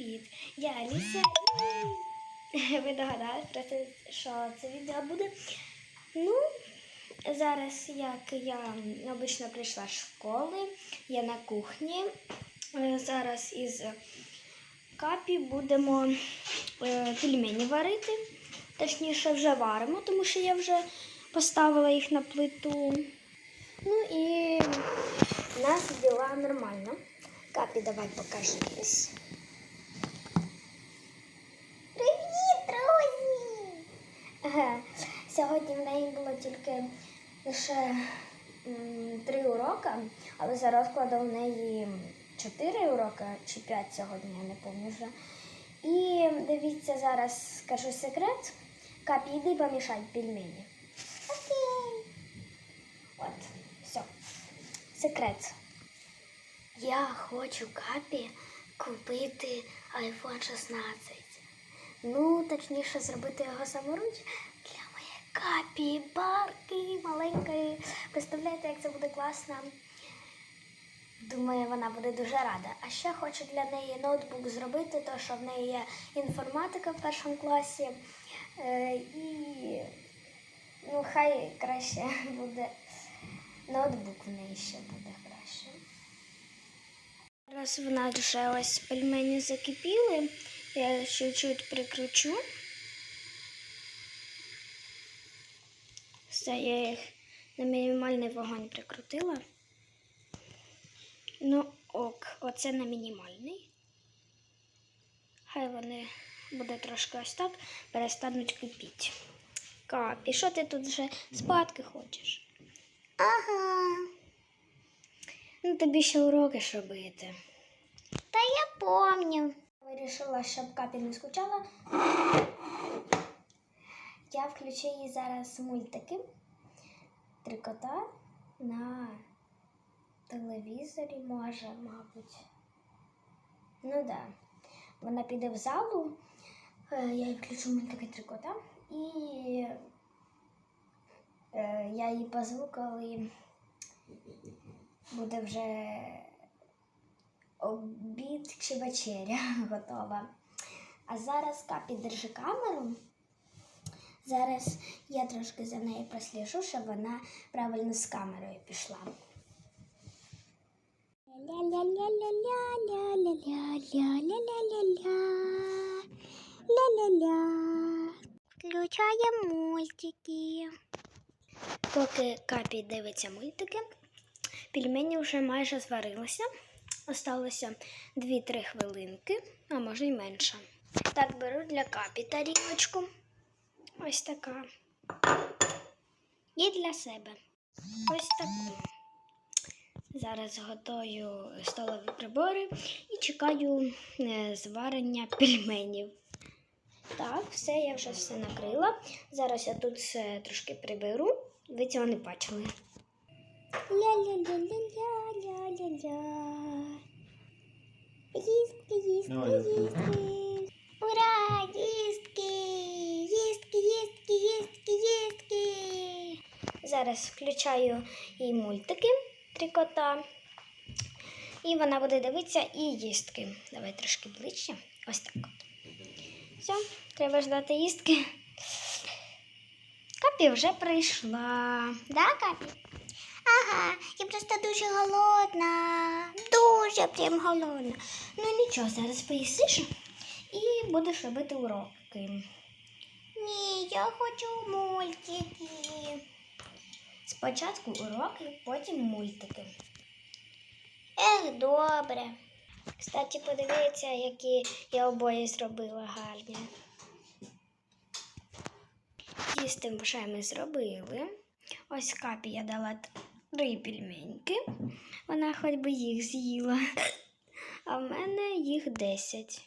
Привіт! Я Аліса. І Ви догадались що це відео буде. Ну, зараз, як я обично прийшла з школи, я на кухні. Е, Зараз із капі будемо е, пельмені варити. Точніше, вже варимо, тому що я вже поставила їх на плиту. Ну і у нас діла нормально. Капі, давай покажись. Привіт, друзі! Ага. Сьогодні в неї було тільки лише три уроки, але за розкладом в неї чотири уроки чи п'ять сьогодні, я не пам'ятаю вже. І дивіться, зараз скажу секрет. Капі, йди помішай пельмені. Окей. От, все. Секрет. Я хочу капі купити iPhone 16. Ну, точніше, зробити його саморуч для моєї капі, барки маленької. Представляєте, як це буде класно? Думаю, вона буде дуже рада. А ще хочу для неї ноутбук зробити, то що в неї є інформатика в першому класі. Е, і ну, хай краще буде ноутбук в неї ще буде краще. Зараз в нас вже ось пельмені закипіли. Я чуть-чуть прикручу. Все, я їх на мінімальний вогонь прикрутила. Ну, ок, оце на мінімальний. Хай вони буде трошки ось так, перестануть кипіти. Капі, що ти тут вже спадки хочеш? Ага. Ну, тобі ще уроки ж робити. Та я помню. Вирішила, щоб капі не скучала. Я включу їй зараз мультики. Три кота на телевізорі може, мабуть. Ну так. Да. Вона піде в залу. Е, Я їй включу мультики три кота і е, я їй позву, коли буде вже обід чи вечеря готова. А зараз капі держи камеру. Зараз я трошки за нею просліжу, щоб вона правильно з камерою пішла. Ля-ля-ля-ля-ля-ля-ля-ля-ля-ля. Включаємо мультики. Поки капі дивиться мультики, пельмені вже майже зварилися. Осталося 2-3 хвилинки, а може й менше. Так, беру для капі тарілочку. Ось така. І для себе. Ось таку. Зараз готую столові прибори і чекаю е, зварення пельменів. Так, все, я вже все накрила. Зараз я тут все трошки приберу. Ви цього не бачили. Ля-ля-ля-ля-ля-ля-ля-ля. Їстки, їстки, Давай, я їстки. Ура! Їстки! Їстки, їстки, їстки, їстки. Зараз включаю їй мультики три кота. І вона буде дивитися і їстки. Давай трошки ближче. Ось так от. Все, треба ждати їстки. Капі вже прийшла. Да, Капі? Ага, я просто дуже голодна. Дуже прям голодна. Ну нічого, зараз поїсиш і будеш робити уроки. Ні, я хочу мультики. Спочатку уроки, потім мультики. Ех, добре. Кстати, подивіться, які я обоє зробила гарні. Їсти вже ми зробили. Ось капі я дала три пельменьки. Вона хоч би їх з'їла. А в мене їх десять.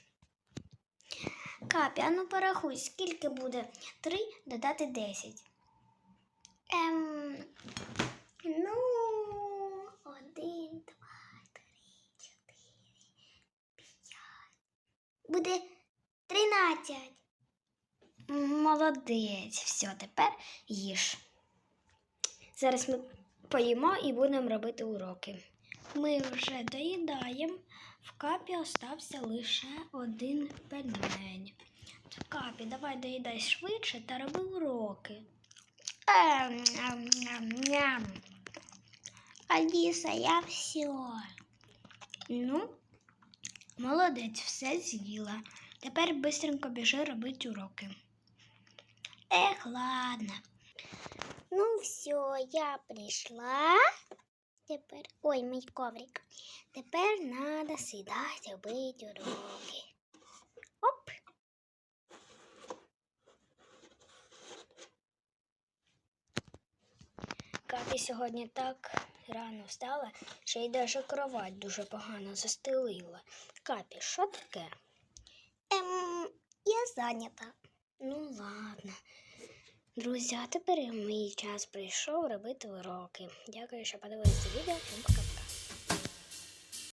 Капі, а ну порахуй, скільки буде три додати десять. Ем, ну, один, два, три, чотири, п'ять. Буде тринадцять. Молодець. Все, тепер їж. Зараз ми поїмо і будемо робити уроки. Ми вже доїдаємо. В капі остався лише один пельмень. Капі, давай доїдай швидше та роби уроки. Ем, ням, ням, ням. Аліса, я все. Ну, молодець, все з'їла. Тепер бистренько біжи робити уроки. Ех, ладно. Ну все, я прийшла. Тепер. Ой, мій коврик. Тепер треба сідати робити уроки. Капі сьогодні так рано встала, що й даже кровать дуже погано застелила. Капі, що таке? Ем, я зайнята. Ну ладно. Друзі, а тепер і мій час прийшов робити уроки. Дякую, що подивилися відео. Всім пока.